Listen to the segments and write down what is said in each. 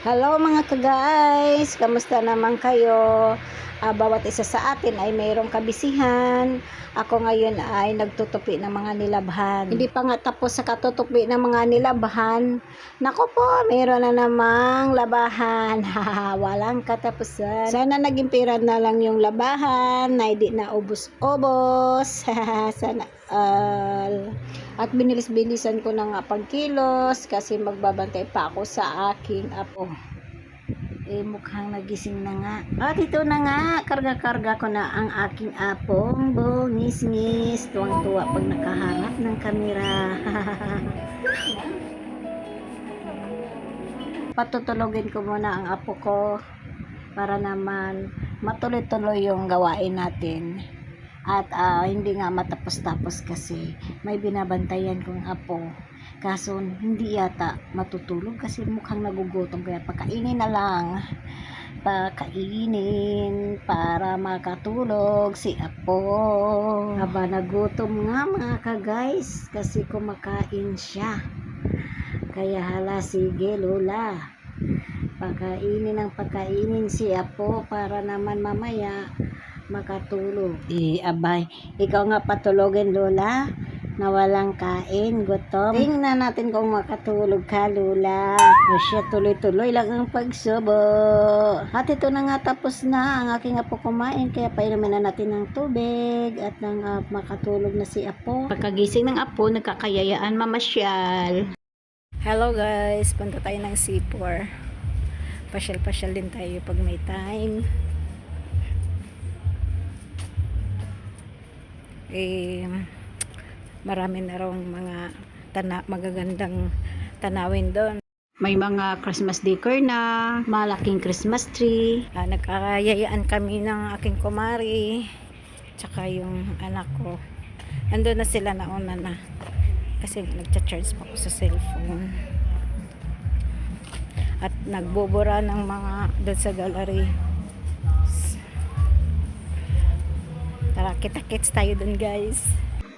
Hello mga ka-guys! Kamusta naman kayo? Ah, bawat isa sa atin ay mayroong kabisihan. Ako ngayon ay nagtutupi ng mga nilabhan. Hindi pa nga tapos sa katutupi ng mga nilabhan. Nako po, mayroon na namang labahan. Walang katapusan. Sana naging pira na lang yung labahan na hindi na ubos-ubos. Sana all. At binilis-bilisan ko na nga pagkilos kasi magbabantay pa ako sa aking apo. Eh, mukhang nagising na nga. At ito na nga, karga-karga ko na ang aking apong bongis-ngis. Tuwang-tuwa pag nakaharap ng kamera. Patutulogin ko muna ang apo ko para naman matuloy-tuloy yung gawain natin. At ah, hindi nga matapos-tapos kasi may binabantayan kong apo. Kaso hindi yata matutulog kasi mukhang nagugutom kaya pakainin na lang. Pakainin para makatulog si apo. Haba nagutom nga mga ka-guys kasi kumakain siya. Kaya hala sige lola. Pakainin ng pakainin si apo para naman mamaya makatulog. Eh, abay, ikaw nga patulogin, Lola, na walang kain, gutom. Tingnan natin kung makatulog ka, Lola. O siya, tuloy-tuloy lang ang pagsubo. At ito na nga tapos na ang aking apo kumain, kaya painumin na natin ng tubig at nang ah, makatulog na si apo. Pagkagising ng apo, nagkakayayaan mamasyal. Hello guys, punta tayo ng C4. Pasyal-pasyal din tayo pag may time. Eh marami na raw mga tana magagandang tanawin doon. May mga Christmas decor na, malaking Christmas tree. Ah, nagkakayayaan kami ng aking kumari, tsaka yung anak ko. Nandun na sila nauna na. Kasi nagcha-charge pa ako sa cellphone. At nagbubura ng mga doon sa gallery. Tara, kita-kits tayo dun guys.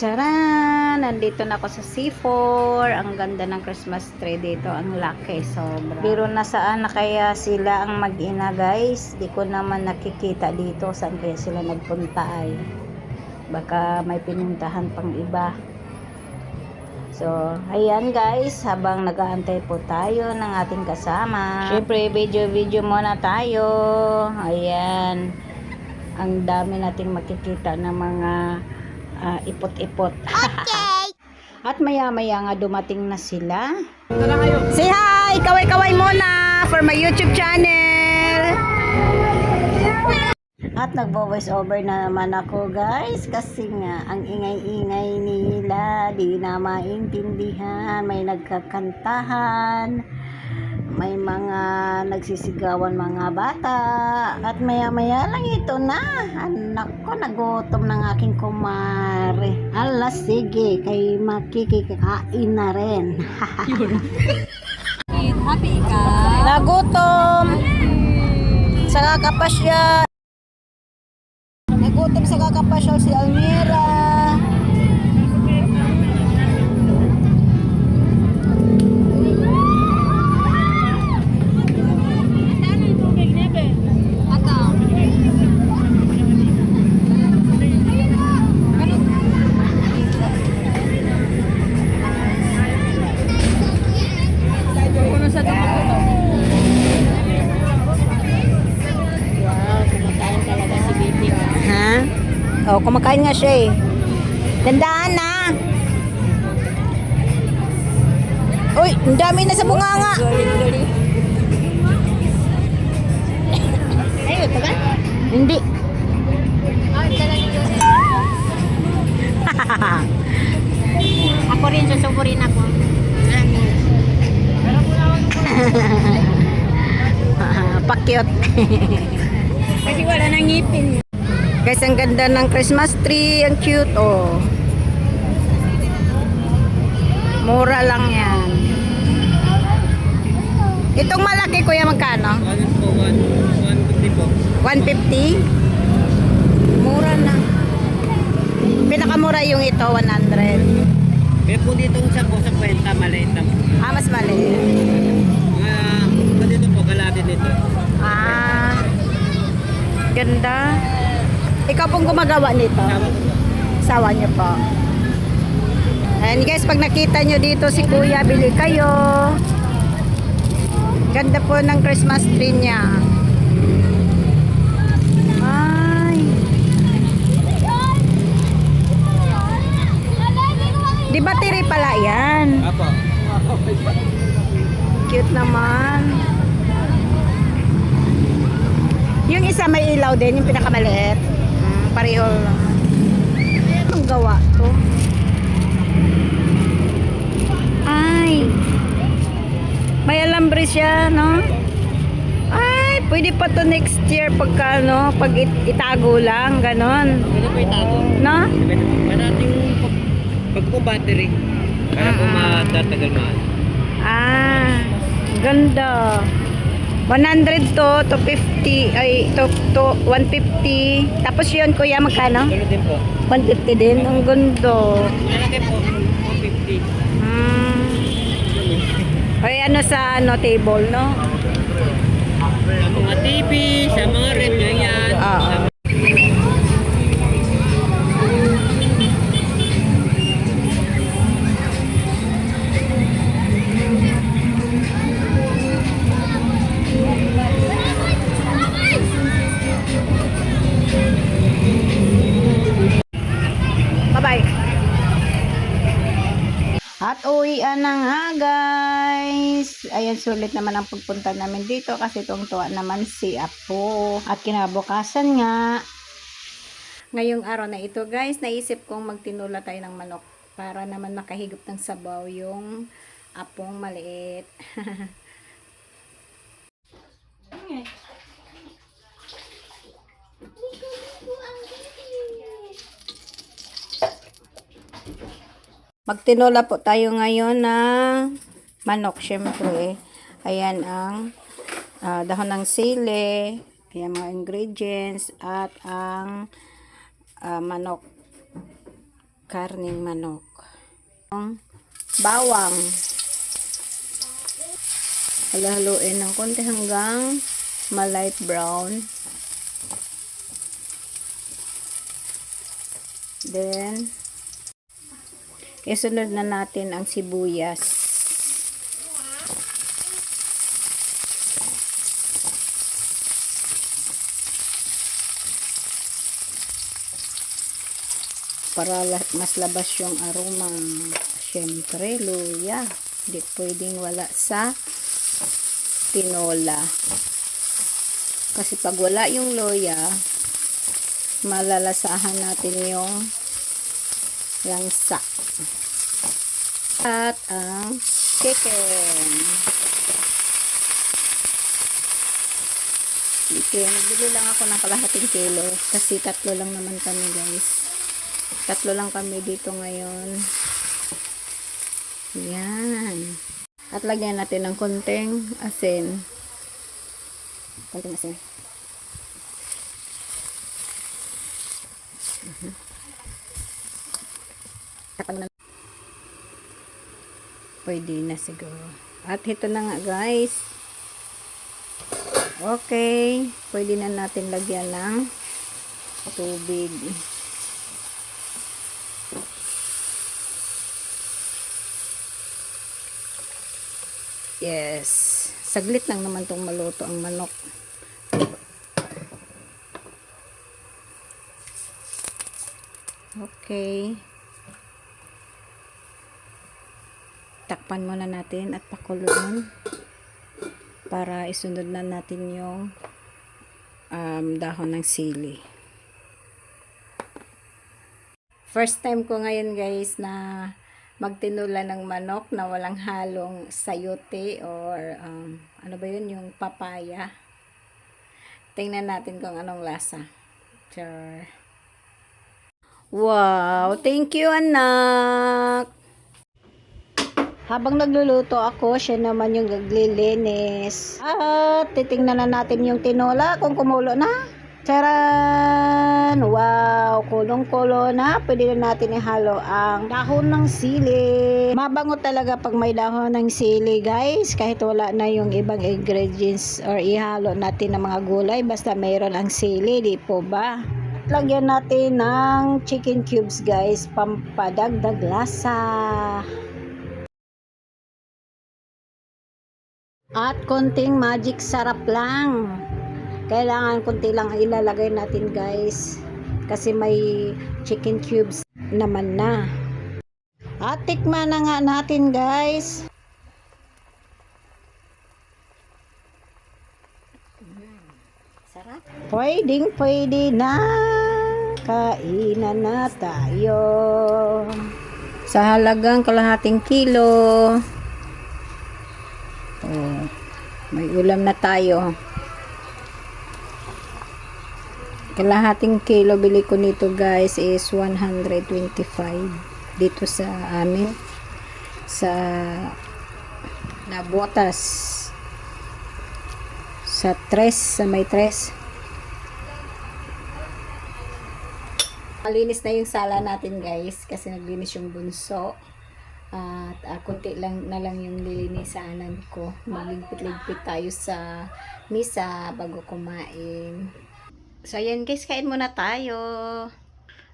Charan! Nandito na ako sa C4. Ang ganda ng Christmas tree dito. Ang laki. Sobra. Pero nasaan na kaya sila ang mag-ina guys? Di ko naman nakikita dito. Saan kaya sila nagpunta ay. Baka may pinuntahan pang iba. So, ayan guys, habang nag-aantay po tayo ng ating kasama. Siyempre, video-video muna tayo. Ayan ang dami nating makikita ng mga ah, ipot-ipot. At maya-maya nga dumating na sila. Say hi! Kaway-kaway muna for my YouTube channel! At nagbo-voice over na naman ako guys kasi nga ang ingay-ingay nila di na maintindihan may nagkakantahan may mga nagsisigawan mga bata at maya maya lang ito na. Anak ko nagutom ng aking kumare. Ala sige kay makikikain na rin. Happy ka? nagutom. Sa kakapasya nagutom sa kakapasya si Almira Oh, kumakain nga siya eh. Tandaan na. Uy, ang dami na sa bunganga. Ay, ito ba? Hindi. Ako rin, susuburin ako. Pakyot. Kasi wala nang ngipin. Guys, ang ganda ng Christmas tree. Ang cute, oh. Mura lang yan. Itong malaki, kuya, magkano? 150 po. 150? Mura na. Pinakamura yung ito, 100. Kaya po dito sa po sa kwenta, maliit lang. Ah, mas maliit. Ah, uh, dito po, kalapit dito. Ah, ganda. Ganda. Ikaw pong gumagawa nito. Sawa niyo po. Ayan guys, pag nakita nyo dito si Kuya, bili kayo. Ganda po ng Christmas tree niya. Ay. Di ba tiri pala yan? Apo. Cute naman. Yung isa may ilaw din, yung pinakamaliit. Pareho lang. Anong gawa to? Ay. May alambre siya, no? Ay, pwede pa to next year pagka, no? Pag it- itago lang, ganon. Ano po itago? No? Manating pag, pag po battery. Para po Ah. matatagal mahal. Ah, ganda. 100 to, to 50, ay, to, to 150. Tapos yun, kuya, magkano? Tulo din po. 150 din. Ang ganda. Malaki po. 150. Hmm. Ay, ano sa ano, table, no? Sa mga TV, sa mga rep, yan. Oo. Uwian na nga guys. Ayan sulit naman ang pagpunta namin dito kasi tuwang-tuwa naman si Apo. At kinabukasan nga. Ngayong araw na ito guys, naisip kong magtinula tayo ng manok para naman makahigop ng sabaw yung apong maliit. Magtinola po tayo ngayon ng manok, syempre. Ayan ang ah, dahon ng sili, ayan mga ingredients, at ang ah, manok, karning manok. Ang bawang. Halo-haloin ng konti hanggang ma-light brown. Then, isunod na natin ang sibuyas. Para mas labas yung aroma. Siyempre, luya. Hindi pwedeng wala sa tinola. Kasi pag wala yung loya, malalasahan natin yung langsa. At ang chicken. Okay, nagbili lang ako ng kalahating kilo kasi tatlo lang naman kami guys. Tatlo lang kami dito ngayon. Yan. At lagyan natin ng konting asin. Konting asin. Takpan mo na. Pwede na siguro. At ito na nga guys. Okay. Pwede na natin lagyan ng tubig. Yes. Saglit lang naman tong maluto ang manok. Okay. Takpan muna natin at pakuluin para isunod na natin yung um, dahon ng sili. First time ko ngayon guys na magtinula ng manok na walang halong sayote or um, ano ba yun yung papaya. Tingnan natin kung anong lasa. Sure. Wow, thank you anak. Habang nagluluto ako, siya naman yung naglilinis. At titingnan na natin yung tinola kung kumulo na. Charan! Wow! Kulong-kulo na. Pwede na natin ihalo ang dahon ng sili. Mabango talaga pag may dahon ng sili, guys. Kahit wala na yung ibang ingredients or ihalo natin ng mga gulay. Basta mayroon ang sili, di po ba? Lagyan natin ng chicken cubes, guys. Pampadagdag lasa. At konting magic sarap lang. Kailangan konti lang ang ilalagay natin guys. Kasi may chicken cubes naman na. At tikman na nga natin guys. Sarap. Pwedeng pwede na. Kainan na tayo. Sa halagang kalahating kilo. Oh, may ulam na tayo. Kalahating kilo bili ko nito guys is 125 dito sa amin sa Nabotas. Sa tres sa may tres. Malinis na yung sala natin guys kasi naglinis yung bunso at uh, kunti lang na lang yung lilinisanan ko magligpit-ligpit tayo sa misa bago kumain So, ayan guys, kain muna tayo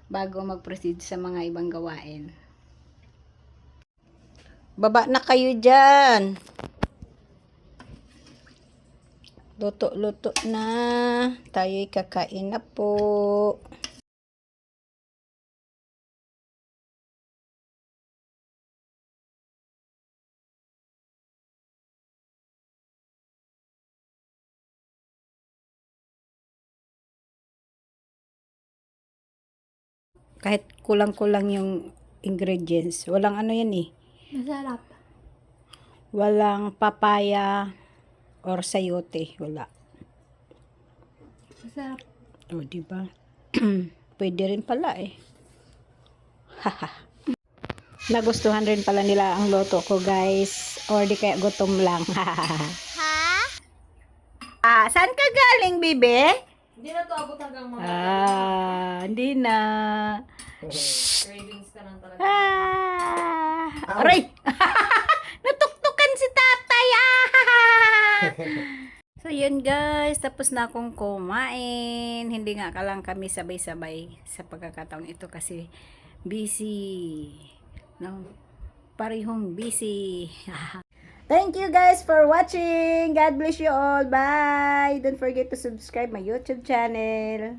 bago mag-proceed sa mga ibang gawain. Baba na kayo dyan. Luto-luto na. Tayo'y kakain na po. Kahit kulang-kulang yung ingredients. Walang ano yan eh. Masarap. Walang papaya or sayote. Wala. Masarap. O, di ba? Pwede rin pala eh. Haha. Nagustuhan rin pala nila ang loto ko, guys. Or di kaya gutom lang. ha? Ah, saan ka galing, bibe? Hindi na to abot hanggang mga Ah, hindi na. Cravings ka lang talaga. Ah! Aray! Natuktukan si tatay! Ah! so, yun guys. Tapos na akong kumain. Hindi nga ka lang kami sabay-sabay sa pagkakataong ito kasi busy. No? Parehong busy. Thank you guys for watching. God bless you all. Bye. Don't forget to subscribe my YouTube channel.